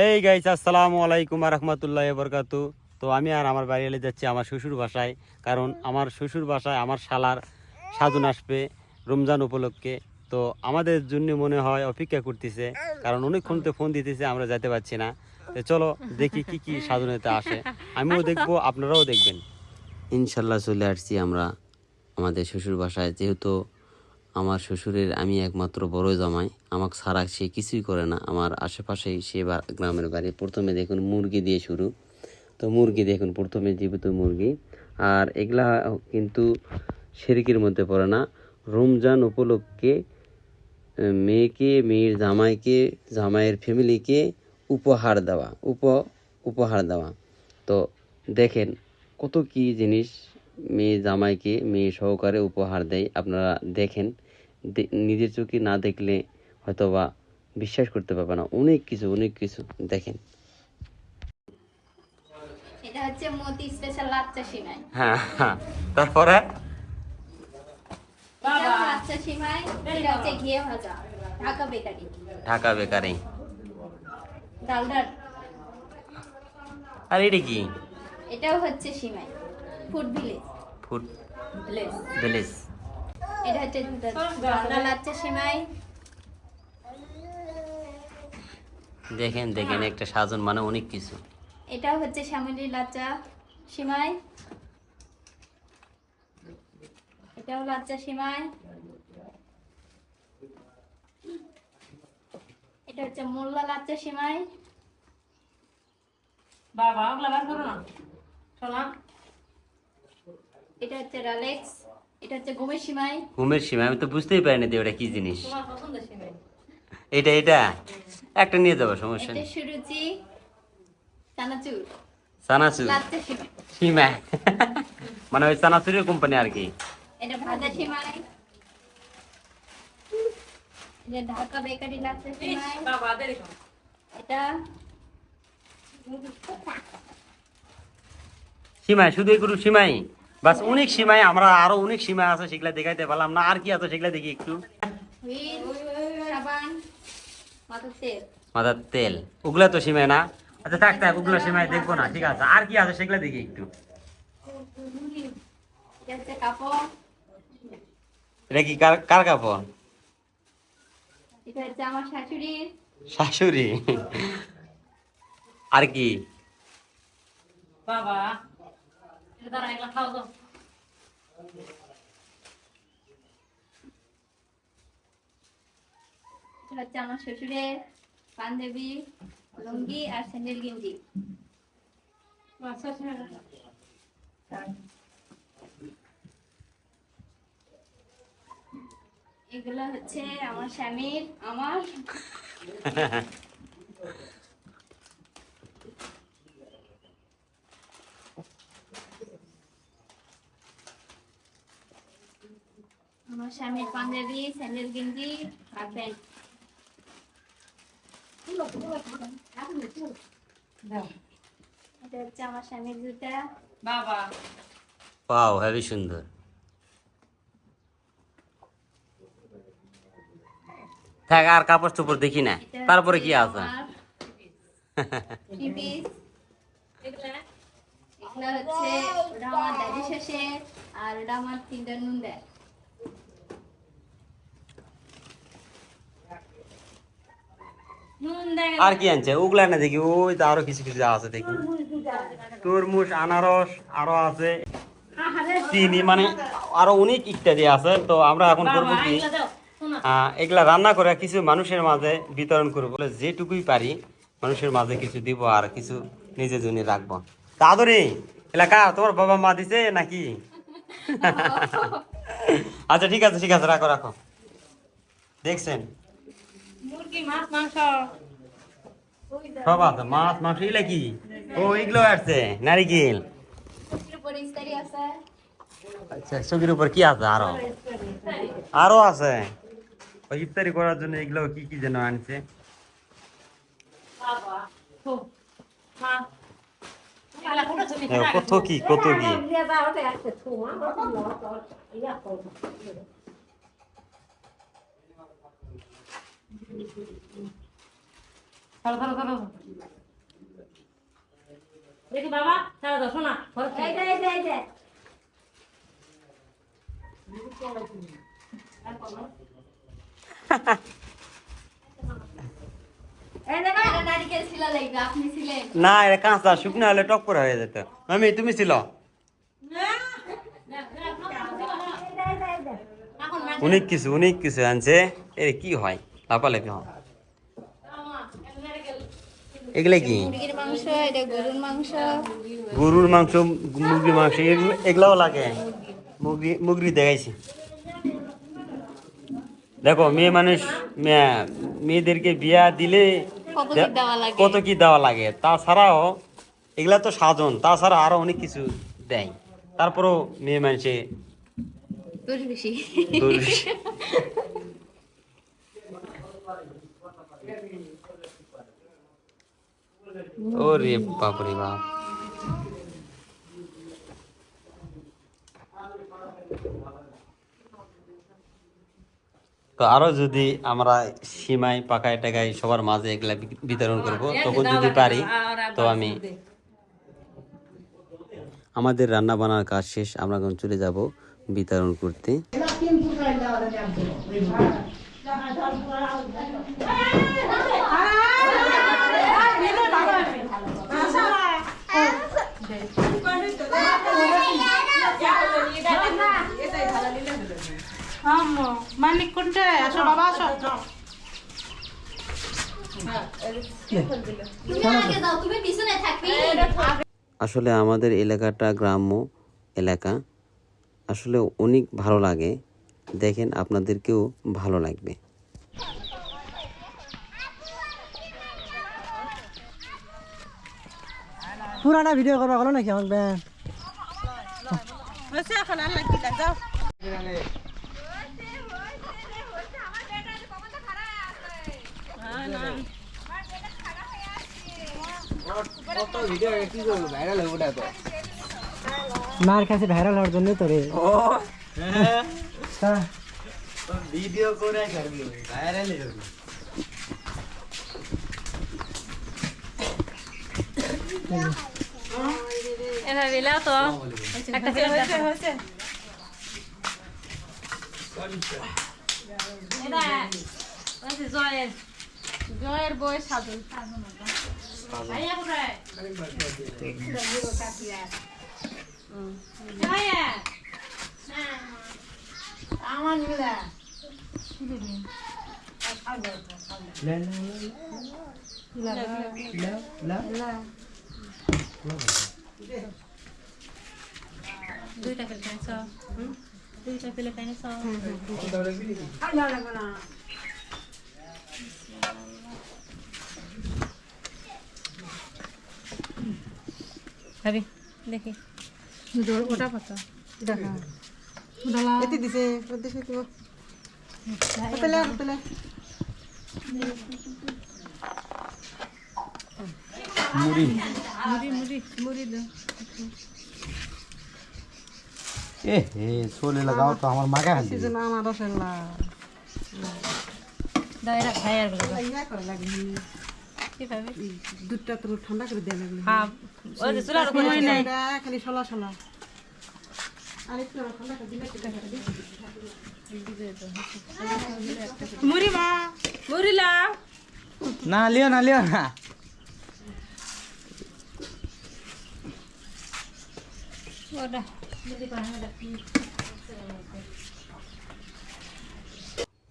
Hey guys আসসালামু আলাইকুম রহমতুল্লাহ বরকাতু তো আমি আর আমার বাড়ি এলে যাচ্ছি আমার শ্বশুর বাসায়। কারণ আমার শ্বশুর বাসায় আমার শালার সাধন আসবে রমজান উপলক্ষে। তো আমাদের জন্য মনে হয় অপেক্ষা করতেছে। কারণ অনেকক্ষণ তো ফোন দিতেছে, আমরা যেতে পারছি না। তো চলো দেখি কি কি সাধনেতে আসে। আমিও দেখব, আপনারাও দেখবেন। ইনশাল্লাহ চলে আসছি আমরা আমাদের শ্বশুর বাসায়। যেহেতু আমার শ্বশুরের আমি একমাত্র বড় জামাই। আমাকে ছাড়া সে কিছুই করে না। আমার আশেপাশেই সে গ্রামের বাড়ি। প্রথমে দেখুন মুরগি দিয়ে শুরু। তো মুরগি দেখুন, প্রথমে জীবিত মুরগি। আর এগুলা কিন্তু শেরিকের মধ্যে পড়ে না। রমজান উপলক্ষে মেয়েকে, মেয়ের জামাইকে, জামাইয়ের ফ্যামিলিকে উপহার দেওয়া। উপ, উপহার দেওয়া। তো দেখেন কত কি জিনিস মেয়ে জামাইকে মেয়ে সহকারে উপহার দেয়। আপনারা দেখেন নিজের চোখে না দেখলে হয়তোবা বিশ্বাস করতে পারবে না। অনেক কিছু অনেক কিছু দেখেন। এটা হচ্ছে মতি স্পেশাল লাচ্চা সিমাই। হ্যাঁ হ্যাঁ। তারপরে? লাচ্চা সিমাই এটা হচ্ছে ঘিয়ে ভাজা ঢাকা বেকারি। ঢাকা বেকারি। ডালডার আর এটা কি? এটাও হচ্ছে সিমাই ফুড ভিলেজ। ফুড? ভিলেজ এটা হচ্ছে বাংলা লাচ্চা সিমাই। দেখেন দেখেন একটা সাজন মানে অনেক কিছু। এটাও হচ্ছে শ্যামলি লাচ্চা সিমাই। এটাও লাচ্চা সিমাই। এটা হচ্ছে মোল্লা লাচ্চা সিমাই। বাবা ওগুলা বার করো না। শোনা। এটা হচ্ছে রালেক্স এটা হচ্ছে গমের সিমাই। ঘুমের সীমা আমি তো বুঝতেই পারিনি যে ওটা কি জিনিস। তোমার পছন্দের সিমেন্ট এটা এটা? একটা নিয়ে যাব সমস্যা এটা নেই। সুরুচি চানাচুর। সিমাই। মানে ওই সানাসুরের কোম্পানি আর কি? এটা ভাজা সিমাই। এটা ঢাকা বেকারি সিমাই। এটা সীমাই শুধু এগুলো সীমাই? বাস অনেক সীমাই আমরা আরও অনেক সীমা আছে সেগুলা দেখাইতে পারলাম না। আর কি আছে সেগুলা দেখি একটু। মাথার তেল। ওগুলা তো সীমায় না। আচ্ছা থাক থাক ওগুলো সীমাই দেখব না ঠিক আছে। আর কি আছে সেগুলা দেখি একটু। এটা কি কার কার কাপড়? এটা হচ্ছে আমার শাশুড়ির। শাশুড়ি। আর কি? বাবা। দাঁড়া এটা হচ্ছে আমার শ্বশুরের পাঞ্জাবি লুঙ্গি আর স্যান্ডেল গেঞ্জি আচ্ছা এগুলো হচ্ছে আমার স্বামীর আমার আমার স্বামীর পাঞ্জাবি স্যান্ডেল গেঞ্জি আর প্যান্ট। এটা হচ্ছে আমার স্বামীর জুতা। বাবা। পাও হেবি সুন্দর। থাক আর কাপড় চোপড় দেখি না। তারপরে কি আছে? আমার three piece। এগুলা? হচ্ছে ওটা আমার দাদি শেষের আর ওটা আমার তিনটা নুন দেয় নুন দেয় আর কি আনছে? ওগুলা না দেখি ওই তো আরও কিছু কিছু আছে দেখি। তরমুজ আনারস আরও আছে। চিনি মানে আরও অনেক ইত্যাদি আছে তো আমরা এখন করব কি? এগুলা রান্না করে কিছু মানুষের মাঝে বিতরণ করব। যেটুকুই পারি মানুষের মাঝে কিছু দিব আর কিছু নিজের জন্য রাখব। তাড়াতাড়ি এলাকা তোমার বাবা মা দিছে নাকি? আচ্ছা ঠিক আছে ঠিক আছে রাখো রাখো। দেখছেন? মুরগি মাছ মাংস। সব আছে মাছ মাংস এগুলা কি? ও এগুলো আসছে নারিকেল। আচ্ছা সবজির উপর কি আছে আরও? আরও আছে। ইফতারি করার জন্য এগুলো কি কি যেন আনছে? এ, কত কি কত কি? চলো চলো চলো দেখি বাবা ছাড়া দাও শোনা এই যে এই যে এই যে না এটা কাঁচা শুকনো হলে টক করে হয়ে যেত মামি তুমি ছিল এখন অনেক কিছু অনেক কিছু আনছে এ কি হয় লাপালাপি হয়। এগুলা কি? মুরগির মাংস এটা গরুর মাংস। মুরগির মাংস এগুলো- এগুলাও লাগে। মুরগি মুরগি দেখাইছি। দেখো মেয়ে মানুষ মেয়েদেরকে বিয়া দিলে কত কি দেওয়া লাগে? কত কি দেওয়া লাগে? তাছাড়াও এগুলা তো সাজন তাছাড়া আরও অনেক কিছু দেয়। তারপরেও মেয়ে মানুষে দোষ বেশি। ওরে বাপরে বাপ তো আরও যদি আমরা সীমায় পাকায় টাকায় সবার মাঝে এগুলা বিতরণ করব তখন যদি পারি তো আমি আমাদের রান্না বান্নার কাজ শেষ আমরা এখন চলে যাব বিতরণ করতে মানিক আসো বাবা আসো। আসলে আমাদের এলাকাটা গ্রাম্য এলাকা। আসলে অনেক ভালো লাগে। দেখেন আপনাদেরকেও ভালো লাগবে। পুরানা ভিডিও করবা গলো নাকি এখন আর লাগি না যাও মার কাছে ভাইরাল হওয়ার জন্য তো রে। তা, ভিডিও করে করবি ভাইরাল করবি এটা দিলা তো। একটা ছেলে হয়েছে হয়েছে। এটা ওই জয়ের জয়ের বই সাধু। ভাইয়া কোথায় ভাইয়া আমার মিলা দুইটা ফেলে খাইছ দুইটা ফেলে খাইছ ভাবি দেখি ওটা পাতা দেখা এতে দিছে দিছে তো হোটেলে হোটেলে মুড়ি মুড়ি মুড়ি মুড়ি দে এ হে চলে লাগাও তো আমার মাগা হাল সিজন আমার রসগোল্লা দাও এরা গুলো ইয়া করে লাগে কি ভাবি দুধটা তো ঠান্ডা করে দেয়া লাগবে হ্যাঁ খালি সলা সলা মুড়ি মা। মুড়ি লাও। না লিও না লিও না।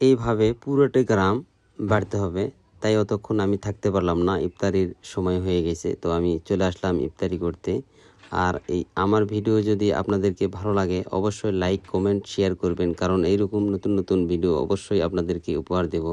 এইভাবে পুরোটা গ্রাম বাড়তে হবে। তাই অতক্ষণ আমি থাকতে পারলাম না। ইফতারির সময় হয়ে গেছে, তো আমি চলে আসলাম ইফতারি করতে। আর এই আমার ভিডিও যদি আপনাদেরকে ভালো লাগে, অবশ্যই লাইক কমেন্ট শেয়ার করবেন, কারণ এইরকম নতুন নতুন ভিডিও অবশ্যই আপনাদেরকে উপহার দেব।